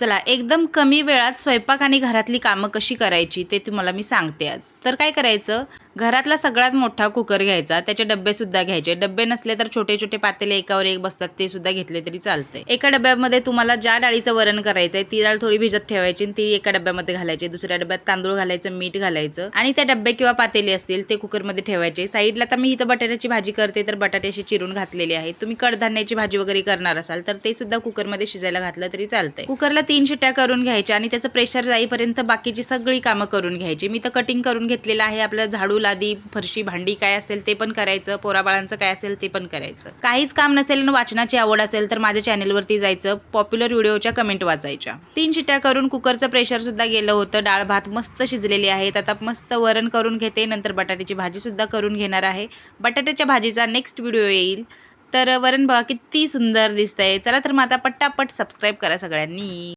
चला एकदम कमी वेळात स्वयंपाक आणि घरातली कामं कशी करायची ते तुम्हाला मी सांगते आज. तर काय करायचं? घरातला सगळ्यात मोठा कुकर घ्यायचा त्याचे डब्बेसुद्धा घ्यायचे. डब्बे नसले तर छोटे छोटे पातेले एकावर एक बसतात ते सुद्धा घेतले तरी चालते एका डब्यामध्ये तुम्हाला ज्या डाळीचं वरण करायचं आहे ती डाळ थोडी भिजत ठेवायची आणि ती एका डब्यामध्ये घालायची. दुसऱ्या डब्यात तांदूळ घालायचं मीठ घालायचं आणि त्या डब्बे किंवा पातेले असतील ते कुकरमध्ये ठेवायचे. साईडला तर मी इथं बटाट्याची भाजी करते तर बटाट्याशी चिरून घातलेली आहे तुम्ही कडधान्याची भाजी वगैरे करणार असाल तर ते सुद्धा कुकरमध्ये शिजायला घातलं तरी चालतंय. कुकरला तीन शिट्ट्या करून घ्यायच्या आणि त्याचं प्रेशर जाईपर्यंत बाकीची सगळी कामं करून घ्यायची. मी तर कटिंग करून घेतलेलं आहे आपलं झाडू लादी फरशी भांडी काय असेल ते पण करायचं पोराबाळांचं काय असेल ते पण करायचं. काहीच काम नसेल आणि वाचनाची आवड असेल तर माझ्या चॅनेलवरती जायचं पॉप्युलर व्हिडिओच्या कमेंट वाचायच्या. तीन शिट्या करून कुकरचं प्रेशर सुद्धा गेलं होतं डाळ भात मस्त शिजलेली आहेत आता मस्त वरण करून घेते नंतर बटाट्याची भाजी सुद्धा करून घेणार आहे. बटाट्याच्या भाजीचा नेक्स्ट व्हिडिओ येईल. तर वरण बघा किती सुंदर दिसतंय. चला तर मग आता पट्टापट सबस्क्राईब करा सगळ्यांनी.